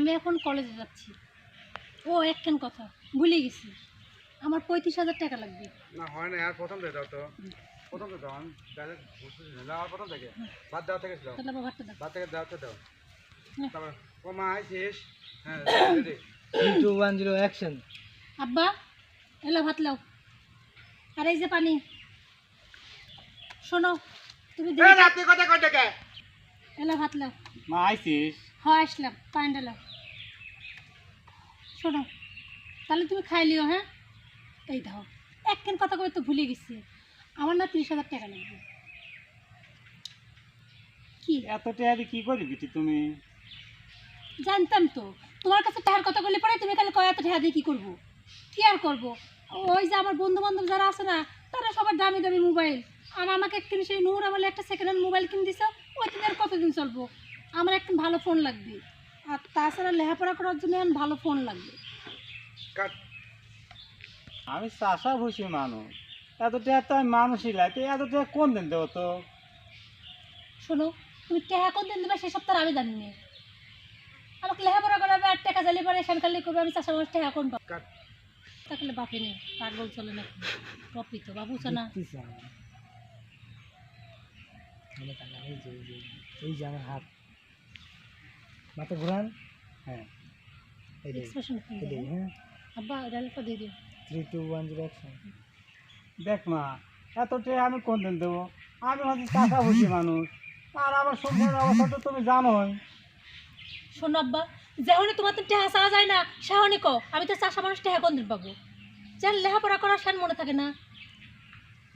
আমি এখন কলেজে যাচ্ছি। ও একখান কথা ভুলে গেছি। আমার পঁয়ত্রিশ হাজার টাকা লাগবে। না হয় না আর প্রথম দিয়ে দাও তো। প্রথম দিয়ে দাও আমি দাও প্রথম থেকে। বাদ দেওয়া থেকে দাও। তাহলে ভাতটা দাও। বাদ থেকে দাও তো দাও। হ্যাঁ। তারপর কমা আইছিস হ্যাঁ টু ওয়ান জিরো অ্যাকশন আব্বা এলো ভাত লাও। আর এই যে পানি। শোনো তুমি দেখে রাত্রি কথা টাকা এলো ভাত লাও। মা আইছিস হয় আসলাম পানিটা লাও। শোনো তাহলে তুমি খাই লিও হ্যাঁ? এই দাও একখান কথা কবে তো ভুলে গেছি। আমার না তিরিশ হাজার টাকা লাগবে। কি? এত টাকা দিয়ে কি করবি তুমি? জানতাম তো। তোমার কাছে টাকার কথা বলে পরে তুমি খালি কয় এত টাকা দিয়ে কী করব? কী আর করব? ওই যে আমার বন্ধু বান্ধব যারা আছে না তারা সবার দামি দামি মোবাইল। আর আমাকে একদিন সেই নূর বলে একটা সেকেন্ড হ্যান্ড মোবাইল কিনে দিছে ওই দিন আর কতদিন চলবো? আমার একটা ভালো ফোন লাগবে। আর তাছাড়া লেখাপড়া করার জন্য এখন ভালো ফোন লাগবে। আমি চাষা ভুষি মানুষ। এত টাকা তো আমি মানুষই লাগে এত টাকা কোন দিন দেবো তো? শোনো তুমি টাকা কোন দিন দেবে সেসব তো আমি জানি না। আমাকে লেখাপড়া করাবে আর টাকা জ্বালিয়ে পরে খালি করবে আমি চাষা মানুষ টাকা কোন তাহলে বাপে নেই পাগল চলে না বাপি তো বাবু না। এই যে আমার হাত। মাথা ঘুরান। হ্যাঁ। এক্সপ্রেশন হ্যাঁ। আব্বা ডায়লগটা দিয়ে দিও। Three two one zero action দেখ মা এত টাকা আমি কোন দিন দেবো? আমি হচ্ছে টাকা বুঝি মানুষ। আর আমার সংসারের অবস্থা তো তুমি জানোই। শোনো আব্বা যেহনি তোমার তো টেহা চাওয়া যায় না সেহনি কো আমি তো চাষা মানুষ টেহা কোন দিন পাবো? যার লেখাপড়া করার সেন মনে থাকে না।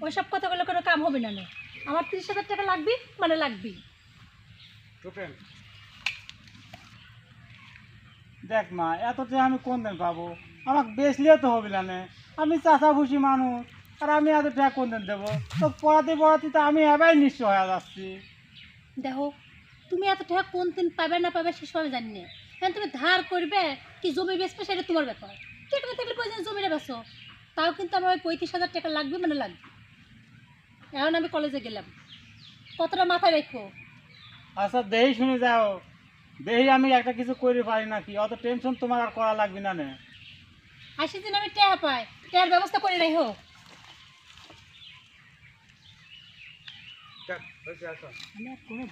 ওইসব কথাগুলো কোনো কাম হবে না না। আমার তিরিশ হাজার টাকা লাগবে মানে লাগবেই। চুপেন দেখ মা এত টাকা আমি কোন দিন পাবো? আমাকে বেচলেও তো হবে না আমি চাষা ভুষি মানুষ আর আমি এত টাকা কোন দিন দেবো? তো পড়াতে পড়াতে তো আমি এবাই নিঃস্ব হয়ে যাচ্ছি। দেখো তুমি এত টাকা কোন দিন পাবে না পাবে সেসব আমি জানি না। তুমি ধার করবে কি জমি বেচবে সেটা তোমার ব্যাপার। আছে থাকলে প্রয়োজন জমিটা বেচো। তাও কিন্তু আমার ওই পঁয়ত্রিশ হাজার টাকা লাগবে মানে লাগবে। এখন আমি কলেজে গেলাম। কতটা মাথায় রেখো। আচ্ছা দেহি শুনে যাও। দেহি আমি একটা কিছু করে পারি নাকি? অত টেনশন তোমার আর করা লাগবে না নে। আসি দিন আমি টেহা পাই। টেহার ব্যবস্থা করে রেখো হোক। হয়েছে আসো। আমি আর কোনো